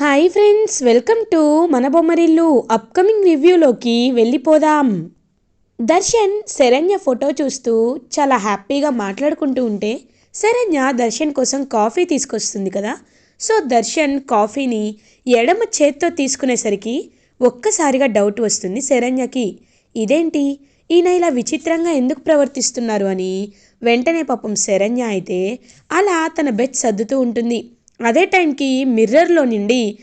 Hi friends welcome to మన Bommarillu upcoming రివ్యూలోకి వెళ్ళిపోదాం. Darshan Saranya photo చూస్తూ చాలా హ్యాపీగా మాట్లాడుకుంటూ ఉంటే శరణ్య దర్శన్ కోసం కాఫీ తీసుకొస్తుంది కదా. సో దర్శన్ కాఫీని ఎడమ చేత్తో తీసుకునేసరికి ఒక్కసారిగా డౌట్ వస్తుంది శరణ్యకి. ఇదేంటి? ఈయన ఇలా విచిత్రంగా ఎందుకు ప్రవర్తిస్తున్నారు అని వెంటనే పాపం శరణ్య అయితే అలా తన బెడ్ సర్దుతూ ఉంటుంది. అదే టైంకి మిర్రర్లో నుండి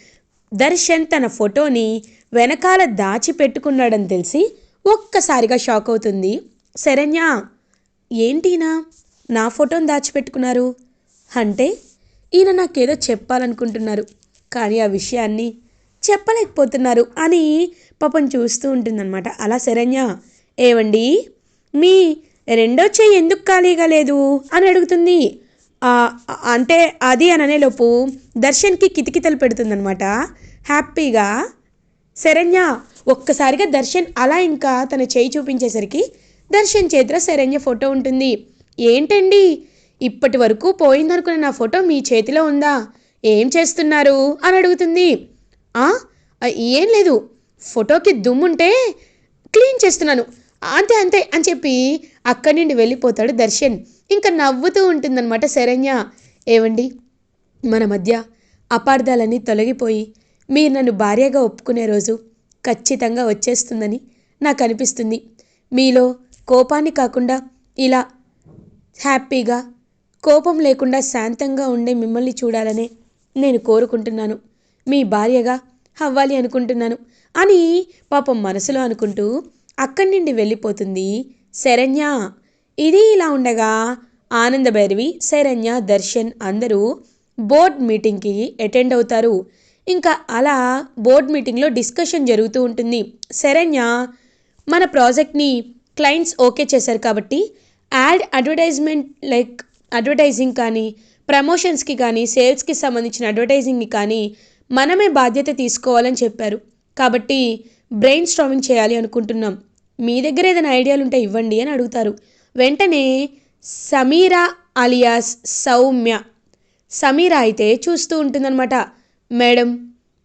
దర్శన్ తన ఫోటోని వెనకాల దాచిపెట్టుకున్నాడని తెలిసి ఒక్కసారిగా షాక్ అవుతుంది. శరణ్య ఏంటినా నా ఫోటోని దాచిపెట్టుకున్నారు? అంటే ఈయన నాకేదో చెప్పాలనుకుంటున్నారు కానీ ఆ విషయాన్ని చెప్పలేకపోతున్నారు అని పాపం చూస్తూ ఉంటుందన్నమాట. అలా శరణ్య ఏవండి? మీ రెండో చెయ్యి ఎందుకు ఖాళీగా లేదు? అని అడుగుతుంది. అంటే అది అని అనేలోపు దర్శన్కి కితకితలు పెడుతుందనమాట హ్యాపీగా శరణ్య ఒక్కసారిగా దర్శన్ అలా ఇంకా తన చేయి చూపించేసరికి దర్శన్ చేతిలో శరణ్య ఫోటో ఉంటుంది. ఏంటండి? ఇప్పటి వరకు పోయిందనుకున్న నా ఫోటో మీ చేతిలో ఉందా? ఏం చేస్తున్నారు? అని అడుగుతుంది. ఏం లేదు. ఫోటోకి దుమ్ముంటే క్లీన్ చేస్తున్నాను. అంతే అంతే అని చెప్పి అక్కడి నుండి వెళ్ళిపోతాడు దర్శన్. ఇంకా నవ్వుతూ ఉంటుందన్నమాట శరణ్య. ఏవండి? మన మధ్య అపార్థాలన్నీ తొలగిపోయి మీరు నన్ను భార్యగా ఒప్పుకునే రోజు ఖచ్చితంగా వచ్చేస్తుందని నాకు అనిపిస్తుంది మీలో కోపాన్ని కాకుండా ఇలా హ్యాపీగా కోపం లేకుండా శాంతంగా ఉండే మిమ్మల్ని చూడాలనే నేను కోరుకుంటున్నాను. మీ భార్యగా అవ్వాలి అనుకుంటున్నాను అని పాపం మనసులో అనుకుంటూ అక్కడి నుండి వెళ్ళిపోతుంది శరణ్య. ఇది ఇలా ఉండగా ఆనందభైరవి శరణ్య దర్శన్ అందరూ బోర్డ్ మీటింగ్కి అటెండ్ అవుతారు. ఇంకా అలా బోర్డ్ మీటింగ్లో డిస్కషన్ జరుగుతూ ఉంటుంది. శరణ్య మన ప్రాజెక్ట్ని క్లయింట్స్ ఓకే చేశారు కాబట్టి యాడ్ అడ్వర్టైజ్మెంట్ లైక్ అడ్వర్టైజింగ్ కానీ ప్రమోషన్స్కి కానీ సేల్స్కి సంబంధించిన అడ్వర్టైజింగ్కి కానీ మనమే బాధ్యత తీసుకోవాలని చెప్పారు. కాబట్టి బ్రెయిన్ స్ట్రామింగ్ చేయాలి అనుకుంటున్నాం. మీ దగ్గర ఏదైనా ఐడియాలు ఉంటే ఇవ్వండి అని అడుగుతారు. వెంటనే సమీరా అలియాస్ సౌమ్య. సమీరా అయితే చూస్తూ ఉంటుందన్నమాట. మేడం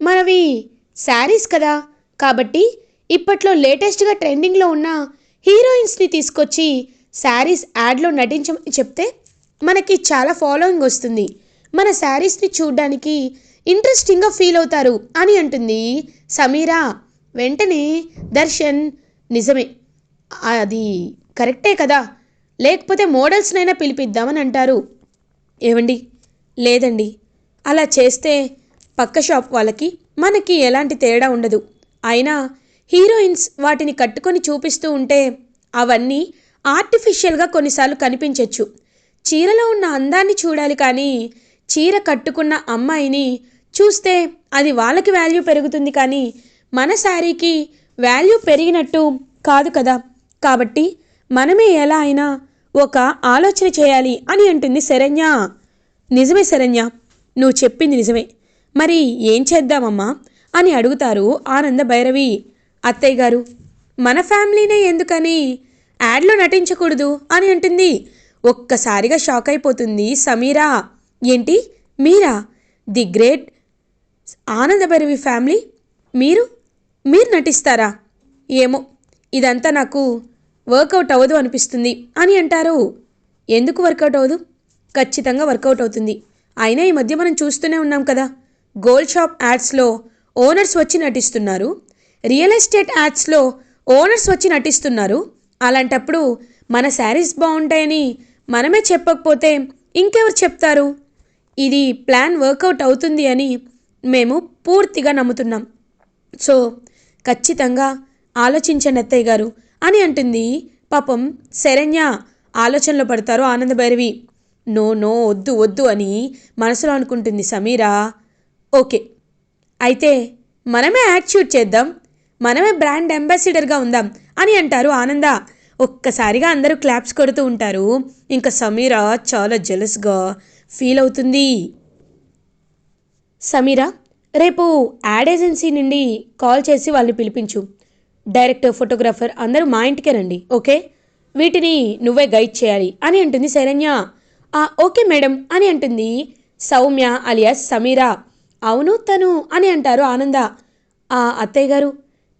మనవి శారీస్ కదా. కాబట్టి ఇప్పట్లో లేటెస్ట్గా ట్రెండింగ్లో ఉన్న హీరోయిన్స్ని తీసుకొచ్చి శారీస్ యాడ్లో నటించమని చెప్తే మనకి చాలా ఫాలోయింగ్ వస్తుంది. మన శారీస్ని చూడడానికి ఇంట్రెస్టింగ్గా ఫీల్ అవుతారు అని అంటుంది సమీరా. వెంటనే దర్శన్ నిజమే అది కరెక్టే కదా. లేకపోతే మోడల్స్నైనా పిలిపిద్దామని అంటారు. ఏమండి లేదండి. అలా చేస్తే పక్క షాప్ వాళ్ళకి మనకి ఎలాంటి తేడా ఉండదు. అయినా హీరోయిన్స్ వాటిని కట్టుకొని చూపిస్తూ ఉంటే అవన్నీ ఆర్టిఫిషియల్గా కొన్నిసార్లు కనిపించవచ్చు చీరలో ఉన్న అందాన్ని చూడాలి కానీ చీర కట్టుకున్న అమ్మాయిని చూస్తే అది వాళ్ళకి వాల్యూ పెరుగుతుంది కానీ మన శారీకి వాల్యూ పెరిగినట్టు కాదు కదా. కాబట్టి మనమే ఎలా అయినా ఒక ఆలోచన చేయాలి అని అంటుంది శరణ్య. నిజమే శరణ్య నువ్వు చెప్పింది నిజమే. మరి ఏం చేద్దామమ్మా? అని అడుగుతారు ఆనంద భైరవి. అత్తయ్య గారు మన ఫ్యామిలీనే ఎందుకని యాడ్లో నటించకూడదు అని అంటుంది. ఒక్కసారిగా షాక్ అయిపోతుంది సమీరా. ఏంటి? మీరా? ది గ్రేట్ ఆనంద భైరవి ఫ్యామిలీ? మీరు? మీరు నటిస్తారా? ఏమో ఇదంతా నాకు వర్కౌట్ అవ్వదు అనిపిస్తుంది అని అంటారు. ఎందుకు వర్కౌట్ అవ్వదు? ఖచ్చితంగా వర్కౌట్ అవుతుంది. అయినా ఈ మధ్య మనం చూస్తూనే ఉన్నాం కదా గోల్డ్ షాప్ యాడ్స్లో ఓనర్స్ వచ్చి నటిస్తున్నారు. రియల్ ఎస్టేట్ యాడ్స్లో ఓనర్స్ వచ్చి నటిస్తున్నారు. అలాంటప్పుడు మన శారీస్ బాగుంటాయని మనమే చెప్పకపోతే ఇంకెవరు చెప్తారు? ఇది ప్లాన్ వర్కౌట్ అవుతుంది అని మేము పూర్తిగా నమ్ముతున్నాం. సో ఖచ్చితంగా ఆలోచించండి అత్తయ్య గారు. అని అంటుంది. పాపం శరణ్య ఆలోచనలో పడతారు ఆనందభైరవి నో నో వద్దు వద్దు అని మనసులో అనుకుంటుంది సమీరా. ఓకే. అయితే మనమే యాడ్ షూట్ చేద్దాం. మనమే బ్రాండ్ అంబాసిడర్గా ఉందాం అని అంటారు ఆనంద. ఒక్కసారిగా అందరూ క్లాప్స్ కొడుతూ ఉంటారు. ఇంకా సమీరా చాలా జెలస్గా ఫీల్ అవుతుంది. సమీరా రేపు యాడ్ ఏజెన్సీ నుండి కాల్ చేసి వాళ్ళని పిలిపించు. డైరెక్టర్ ఫోటోగ్రాఫర్ అందరూ మా ఇంటికే రండి ఓకే? వీటిని నువ్వే గైడ్ చేయాలి అని అంటుంది శరణ్య "ఆ, ఓకే మేడం అని అంటుంది సౌమ్య అలియాస్ సమీరా. అవును తను అని అంటారు ఆనంద. ఆ అత్తయ్య గారు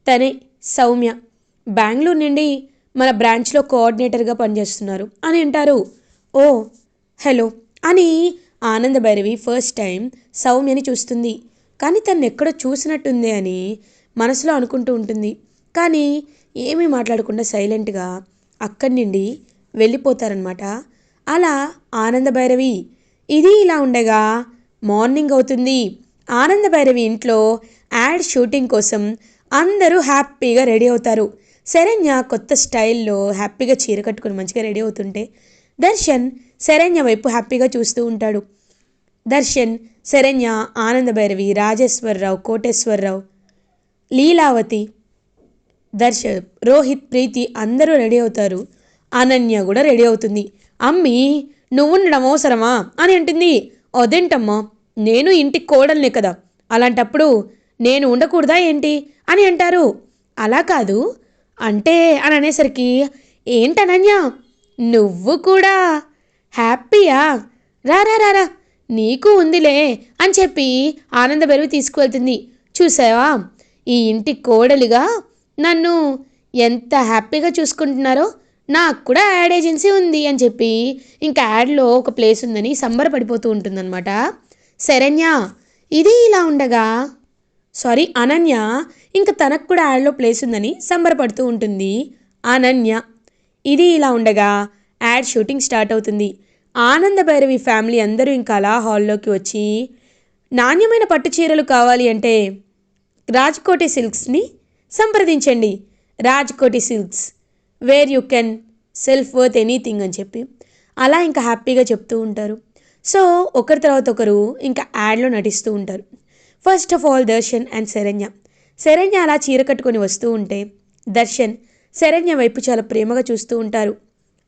తనే సౌమ్య. బెంగళూరు నుండి మన బ్రాంచ్లో కోఆర్డినేటర్గా పనిచేస్తున్నారు అని అంటారు. ఓ హలో అని ఆనంద భైరవి ఫస్ట్ టైం సౌమ్యని చూస్తుంది. కానీ తను ఎక్కడో చూసినట్టుంది అని మనసులో అనుకుంటూ ఉంటుంది. కానీ ఏమీ మాట్లాడకుండా సైలెంట్గా అక్కడి నుండి వెళ్ళిపోతారనమాట అలా ఆనంద భైరవి ఇది ఇలా ఉండగా మార్నింగ్ అవుతుంది. ఆనంద భైరవి ఇంట్లో యాడ్ షూటింగ్ కోసం అందరూ హ్యాపీగా రెడీ అవుతారు. శరణ్య కొత్త స్టైల్లో హ్యాపీగా చీర కట్టుకుని మంచిగా రెడీ అవుతుంటే దర్శన్ శరణ్య వైపు హ్యాపీగా చూస్తూ ఉంటాడు. దర్శన్ శరణ్య ఆనంద భైరవి రాజేశ్వరరావు కోటేశ్వరరావు లీలావతి దర్శ రోహిత్ ప్రీతి అందరూ రెడీ అవుతారు. అనన్య కూడా రెడీ అవుతుంది. అమ్మి నువ్వు ఉండడం అవసరమా? అని అంటుంది. అదేంటమ్మా నేను ఇంటికి కోడల్నే కదా. అలాంటప్పుడు నేను ఉండకూడదా ఏంటి? అని అంటారు. అలా కాదు. అంటే అని అనేసరికి ఏంటనన్య నువ్వు కూడా హ్యాపీయా? రారా రారా నీకు ఉందిలే అని చెప్పి ఆనంద బెరువు తీసుకువెళ్తుంది. చూసావా? ఈ ఇంటి కోడలిగా నన్ను ఎంత హ్యాపీగా చూసుకుంటున్నారో నాకు కూడా యాడ్ ఏజెన్సీ ఉంది అని చెప్పి ఇంకా యాడ్లో ఒక ప్లేస్ ఉందని సంబరపడిపోతూ ఉంటుందన్నమాట. శరణ్య ఇది ఇలా ఉండగా సారీ అనన్య ఇంకా తనకు కూడా యాడ్లో ప్లేస్ ఉందని సంబరపడుతూ ఉంటుంది. అనన్య ఇది ఇలా ఉండగా యాడ్ షూటింగ్ స్టార్ట్ అవుతుంది. ఆనంద భైరవి ఫ్యామిలీ అందరూ ఇంకా అలా హాల్లోకి వచ్చి నాణ్యమైన పట్టు చీరలు కావాలి అంటే రాజ్కోటే సిల్క్స్ని సంప్రదించండి. Rajkoti Silks. Where you can self worth anything అని చెప్పి. అలా ఇంకా హ్యాపీగా చెప్తూ ఉంటారు. సో ఒకరి తర్వాత ఒకరు ఇంకా యాడ్లో నటిస్తూ ఉంటారు. First of all Darshan and Saranya. Saranya అలా చీర కట్టుకొని వస్తూ ఉంటే దర్శన్ శరణ్య వైపు చాలా ప్రేమగా చూస్తూ ఉంటారు.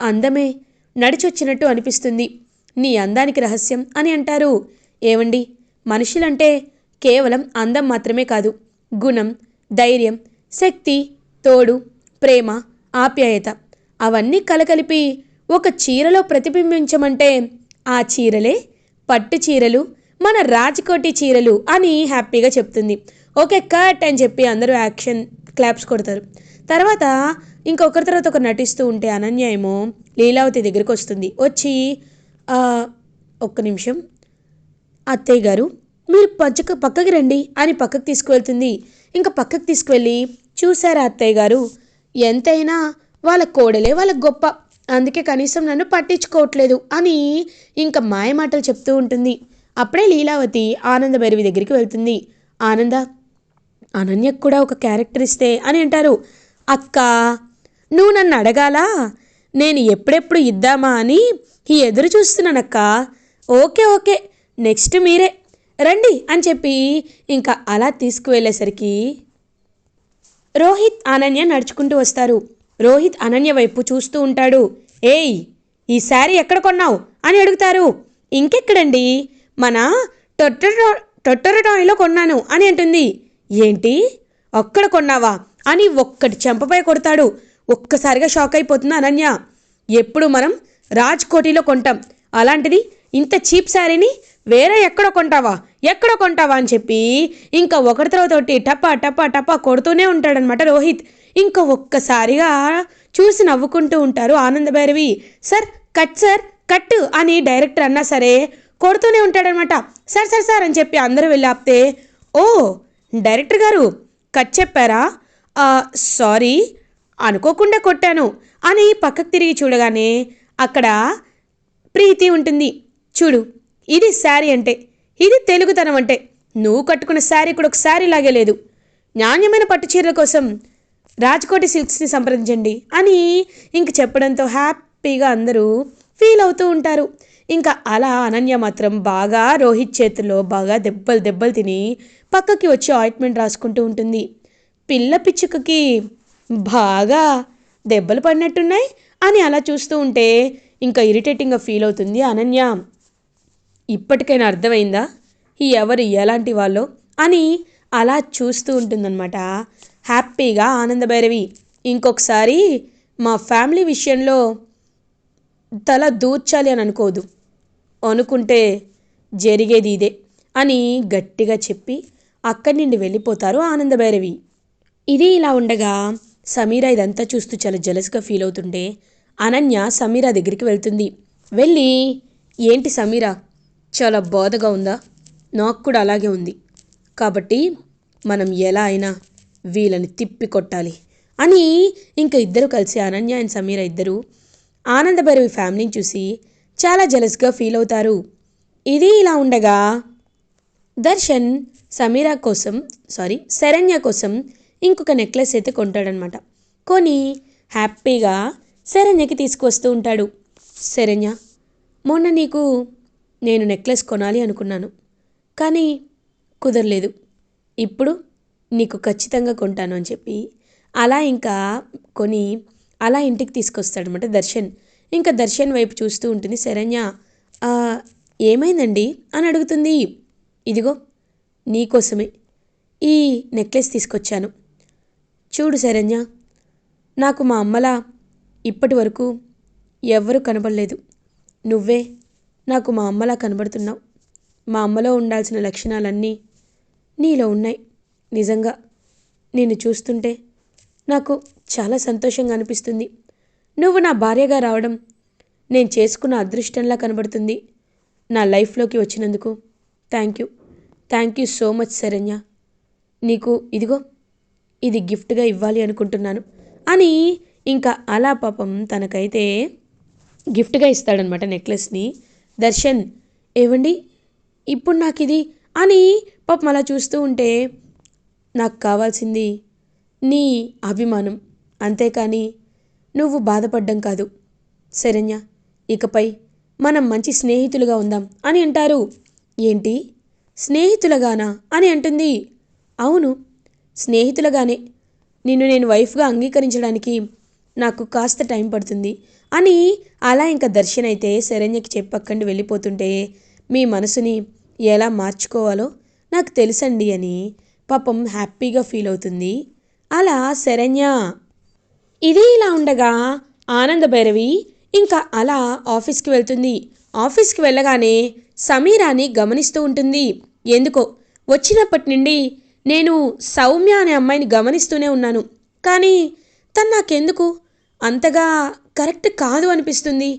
అందమే నడిచొచ్చినట్టు అనిపిస్తుంది. నీ అందానికి రహస్యం అని అంటారు. ఏవండి? మనుషులంటే కేవలం అందం మాత్రమే కాదు. గుణం ధైర్యం శక్తి తోడు ప్రేమ ఆప్యాయత. అవన్నీ కలకలిపి ఒక చీరలో ప్రతిబింబించమంటే ఆ చీరలే పట్టు చీరలు మన రాజకోటి చీరలు అని హ్యాపీగా చెప్తుంది. ఓకే కట్ అని చెప్పి అందరూ యాక్షన్ క్లాప్స్ కొడతారు. తర్వాత ఇంకొకరి తర్వాత ఒకరు నటిస్తూ ఉంటే అనన్య ఏమో లీలావతి దగ్గరికి వస్తుంది. వచ్చి ఒక్క నిమిషం. అత్తయ్య గారు మీరు పచ్చకు పక్కకి రండి అని పక్కకు తీసుకువెళ్తుంది. ఇంకా పక్కకు తీసుకువెళ్ళి చూసారా అత్తయ్య గారు? ఎంతైనా వాళ్ళ కోడలే వాళ్ళ గొప్ప. అందుకే కనీసం నన్ను పట్టించుకోవట్లేదు అని ఇంకా మాయమాటలు చెప్తూ ఉంటుంది. అప్పుడే లీలావతి ఆనంద భైరవి దగ్గరికి వెళ్తుంది. ఆనంద అనన్యకు కూడా ఒక క్యారెక్టర్ ఇస్తే అని అంటారు. అక్క నువ్వు నన్ను అడగాలా? నేను ఎప్పుడెప్పుడు ఇద్దామా అని ఎదురు చూస్తున్నానక్క. ఓకే ఓకే నెక్స్ట్ మీరే. రండి అని చెప్పి ఇంకా అలా తీసుకువెళ్ళేసరికి రోహిత్ అనన్య నడుచుకుంటూ వస్తారు. రోహిత్ అనన్య వైపు చూస్తూ ఉంటాడు. ఏయ్ ఈ శారీ ఎక్కడ కొన్నావు? అని అడుగుతారు. ఇంకెక్కడండి? మన టొట్టరో టొట్టరటాయిలో కొన్నాను అని అంటుంది. ఏంటి? అక్కడ కొన్నావా? అని ఒక్కటి చెంపపై కొడతాడు. ఒక్కసారిగా షాక్ అయిపోతుంది అనన్య. ఎప్పుడు మనం రాజ్కోటిలో కొంటాం. అలాంటిది ఇంత చీప్ శారీని వేరే ఎక్కడో కొంటావా? ఎక్కడో కొంటావా అని చెప్పి ఇంకా ఒకటి తర్వాత ఒకటి టపా టపా టపా కొడుతూనే ఉంటాడనమాట రోహిత్. ఇంకా ఒక్కసారిగా చూసి నవ్వుకుంటూ ఉంటారు Ananda Bhairavi sir cut sir cut అని డైరెక్టర్ అన్నా సరే కొడుతూనే ఉంటాడనమాట సార్ సార్ సార్ అని చెప్పి అందరూ వెళ్ళి ఆపితే ఓ డైరెక్టర్ గారు కట్ చెప్పారా? సారీ అనుకోకుండా కొట్టాను అని పక్కకు తిరిగి చూడగానే అక్కడ ప్రీతి ఉంటుంది. చూడు ఇది శారీ అంటే ఇది తెలుగుతనం అంటే. నువ్వు కట్టుకున్న శారీ కూడా ఒక శారీ లాగే లేదు. నాణ్యమైన పట్టు చీరల కోసం రాజ్కోటి సిల్క్స్ని సంప్రదించండి అని ఇంక చెప్పడంతో హ్యాపీగా అందరూ ఫీల్ అవుతూ ఉంటారు. ఇంకా అలా అనన్య మాత్రం బాగా రోహిత్ చేతుల్లో బాగా దెబ్బలు దెబ్బలు తిని పక్కకి వచ్చి ఆయింట్మెంట్ రాసుకుంటూ ఉంటుంది. పిల్ల పిచ్చుకకి బాగా దెబ్బలు పడినట్టున్నాయి అని అలా చూస్తూ ఉంటే ఇంకా ఇరిటేటింగ్గా ఫీల్ అవుతుంది అనన్య. ఇప్పటికైనా అర్థమైందా? ఈ ఎవరు ఎలాంటి వాళ్ళో? అని అలా చూస్తూ ఉంటుందన్నమాట. హ్యాపీగా ఆనంద భైరవి ఇంకొకసారి మా ఫ్యామిలీ విషయంలో తల దూర్చాలి అని అనుకోదు. అనుకుంటే జరిగేది ఇదే అని గట్టిగా చెప్పి అక్కడి నుండి వెళ్ళిపోతారు ఆనందభైరవి. ఇది ఇలా ఉండగా సమీర ఇదంతా చూస్తూ చాలా జలస్గా ఫీల్ అవుతుంటే అనన్య సమీర దగ్గరికి వెళ్తుంది. వెళ్ళి ఏంటి సమీరా చాలా బాధగా ఉందా? నాకు కూడా అలాగే ఉంది. కాబట్టి మనం ఎలా అయినా వీళ్ళని తిప్పి కొట్టాలి. అని ఇంకా ఇద్దరు కలిసి అనన్య అండ్ సమీర ఇద్దరు ఆనందభైరవి ఫ్యామిలీని చూసి చాలా జలస్గా ఫీల్ అవుతారు. ఇది ఇలా ఉండగా దర్శన్ సమీరా కోసం సారీ శరణ్య కోసం ఇంకొక నెక్లెస్ అయితే కొంటాడనమాట. కొని హ్యాపీగా శరణ్యకి తీసుకువస్తూ ఉంటాడు. శరణ్య మొన్న నీకు నేను నెక్లెస్ కొనాలి అనుకున్నాను. కానీ కుదరలేదు. ఇప్పుడు నీకు ఖచ్చితంగా కొంటాను అని చెప్పి అలా ఇంకా కొని అలా ఇంటికి తీసుకొస్తాడనమాట దర్శన్. ఇంకా దర్శన్ వైపు చూస్తూ ఉంటుంది శరణ్య. ఏమైందండి? అని అడుగుతుంది. ఇదిగో నీకోసమే ఈ నెక్లెస్ తీసుకొచ్చాను. చూడు శరణ్య నాకు మా అమ్మలా ఇప్పటి వరకు ఎవ్వరూ కనబడలేదు. నువ్వే నాకు మా అమ్మలా కనబడుతున్నావు. మా అమ్మలో ఉండాల్సిన లక్షణాలన్నీ నీలో ఉన్నాయి. నిజంగా నిన్ను చూస్తుంటే నాకు చాలా సంతోషంగా అనిపిస్తుంది. నువ్వు నా భార్యగా రావడం నేను చేసుకున్న అదృష్టంలా కనబడుతుంది. నా లైఫ్లోకి వచ్చినందుకు thank you. Thank you so much Saranya. నీకు ఇదిగో ఇది గిఫ్ట్గా ఇవ్వాలి అనుకుంటున్నాను. అని ఇంకా అలా పాపం తనకైతే గిఫ్ట్గా ఇస్తాడనమాట నెక్లెస్ని. దర్శన్ ఏవండి ఇప్పుడు నాకు ఇది అని పాపం అలా చూస్తూ ఉంటే నాకు కావాల్సింది నీ అభిమానం. అంతేకాని నువ్వు బాధపడ్డం కాదు. శరణ్య ఇకపై మనం మంచి స్నేహితులుగా ఉందాం అని అంటారు. ఏంటి? స్నేహితులుగానా? అని అంటుంది. అవును స్నేహితులుగానే. నిన్ను నేను వైఫ్గా అంగీకరించడానికి నాకు కాస్త టైం పడుతుంది. అని అలా ఇంకా దర్శన్ అయితే శరణ్యకి చెప్పక్కండి వెళ్ళిపోతుంటే మీ మనసుని ఎలా మార్చుకోవాలో నాకు తెలుసండి అని పాపం హ్యాపీగా ఫీల్ అవుతుంది. అలా శరణ్య ఇదే ఇలా ఉండగా ఆనంద భైరవి ఇంకా అలా ఆఫీస్కి వెళ్తుంది. ఆఫీస్కి వెళ్ళగానే సమీరాని గమనిస్తూ ఉంటుంది. ఎందుకో వచ్చినప్పటి నుండి నేను సౌమ్య అనే అమ్మాయిని గమనిస్తూనే ఉన్నాను. కానీ తను నాకెందుకు అంతగా కరెక్ట్ కాదు అనిపిస్తుంది.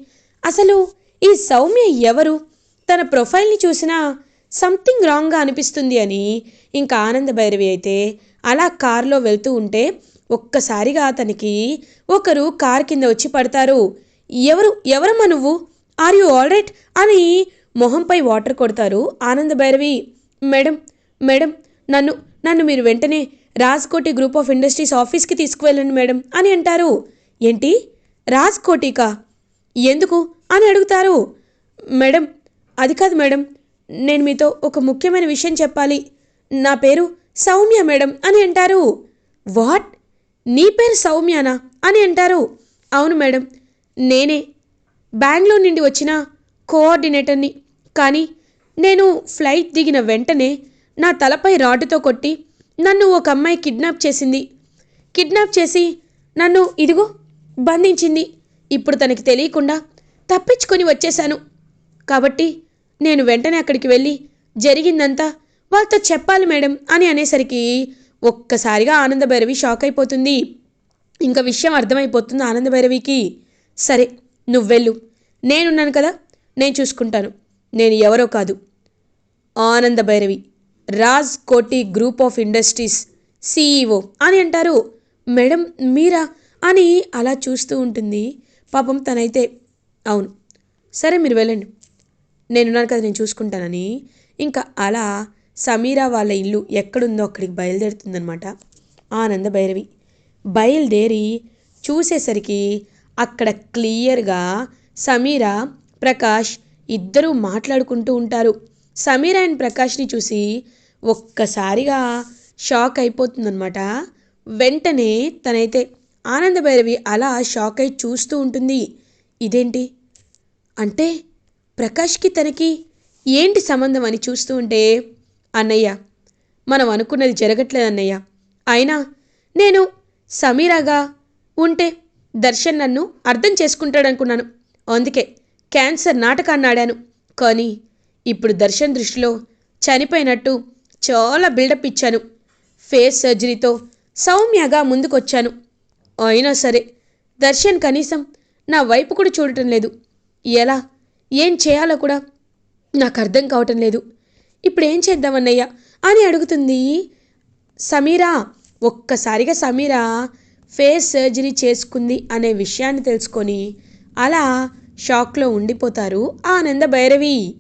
అసలు ఈ సౌమ్య ఎవరు? తన ప్రొఫైల్ని చూసినా సంథింగ్ రాంగ్గా అనిపిస్తుంది అని ఇంకా ఆనంద భైరవి అయితే అలా కారులో వెళ్తూ ఉంటే ఒక్కసారిగా అతనికి ఒకరు కార్ కింద వచ్చి పడతారు. ఎవరు? ఎవరమ్మా నువ్వు? ఆర్ యు ఆల్రైట్ అని మొహంపై వాటర్ కొడతారు ఆనంద భైరవి మేడం మేడం నన్ను నన్ను మీరు వెంటనే రాజ్కోటి గ్రూప్ ఆఫ్ ఇండస్ట్రీస్ ఆఫీస్కి తీసుకువెళ్ళండి మేడం అని అంటారు. ఏంటి? రాజ్కోటికా. ఎందుకు? అని అడుగుతారు. మేడం అది కాదు మేడం నేను మీతో ఒక ముఖ్యమైన విషయం చెప్పాలి. నా పేరు సౌమ్య మేడం అని అంటారు. వాట్? నీ పేరు సౌమ్యనా అని అంటారు. అవును మేడం నేనే బెంగళూరు నుండి వచ్చిన కోఆర్డినేటర్ని. కానీ నేను ఫ్లైట్ దిగిన వెంటనే నా తలపై రాడ్డుతో కొట్టి నన్ను ఒక అమ్మాయి కిడ్నాప్ చేసింది. కిడ్నాప్ చేసి నన్ను ఇదిగో బంధించింది. ఇప్పుడు తనకి తెలియకుండా తప్పించుకొని వచ్చేశాను. కాబట్టి నేను వెంటనే అక్కడికి వెళ్ళి జరిగిందంతా వాళ్ళతో చెప్పాలి మేడం అని అనేసరికి ఒక్కసారిగా ఆనందభైరవి షాక్ అయిపోతుంది. ఇంకా విషయం అర్థమైపోతుంది ఆనందభైరవికి. సరే నువ్వు వెళ్ళు. నేనున్నాను కదా నేను చూసుకుంటాను. నేను ఎవరో కాదు. ఆనంద Bhairavi Raj Koti group of industries CEO అని అంటారు. మేడం మీరా అని అలా చూస్తూ ఉంటుంది. పాపం తనైతే అవును సరే మీరు వెళ్ళండి. నేనున్నాను కదా నేను చూసుకుంటానని. ఇంకా అలా సమీరా వాళ్ళ ఇల్లు ఎక్కడుందో అక్కడికి బయలుదేరుతుందనమాట ఆనంద భైరవి బయలుదేరి చూసేసరికి అక్కడ క్లియర్గా సమీరా ప్రకాష్ ఇద్దరూ మాట్లాడుకుంటూ ఉంటారు. సమీర అండ్ ప్రకాష్ని చూసి ఒక్కసారిగా షాక్ అయిపోతుందన్నమాట. వెంటనే తనైతే ఆనందభైరవి అలా షాక్ అయి చూస్తూ ఉంటుంది. ఇదేంటి? అంటే ప్రకాష్కి తనకి ఏంటి సంబంధం అని చూస్తూ ఉంటే అన్నయ్య మనం అనుకున్నది జరగట్లేదు అన్నయ్య. అయినా నేను సమీరాగా ఉంటే దర్శన్ నన్ను అర్థం చేసుకుంటాడనుకున్నాను. అందుకే క్యాన్సర్ నాటకాన్ని ఆడాను. కానీ ఇప్పుడు దర్శన్ దృష్టిలో చనిపోయినట్టు చాలా బిల్డప్ ఇచ్చాను. ఫేస్ సర్జరీతో సౌమ్యగా ముందుకొచ్చాను. అయినా సరే దర్శన్ కనీసం నా వైపు కూడా చూడటం లేదు. ఎలా? ఏం చేయాలో కూడా నాకు అర్థం కావటం లేదు. ఇప్పుడు ఏం చేద్దామన్నయ్య అని అడుగుతుంది సమీరా. ఒక్కసారిగా సమీరా ఫేస్ సర్జరీ చేసుకుంది అనే విషయాన్ని తెలుసుకొని అలా షాక్లో ఉండిపోతారు ఆనంద భైరవి.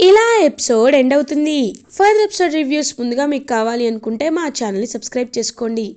ఇలా ఎపిసోడ్ ఎండ్ అవుతుంది. ఫర్దర్ ఎపిసోడ్ రివ్యూస్ ముందుగా మీకు కావాలి అనుకుంటే మా ఛానల్ని సబ్స్క్రైబ్ చేసుకోండి.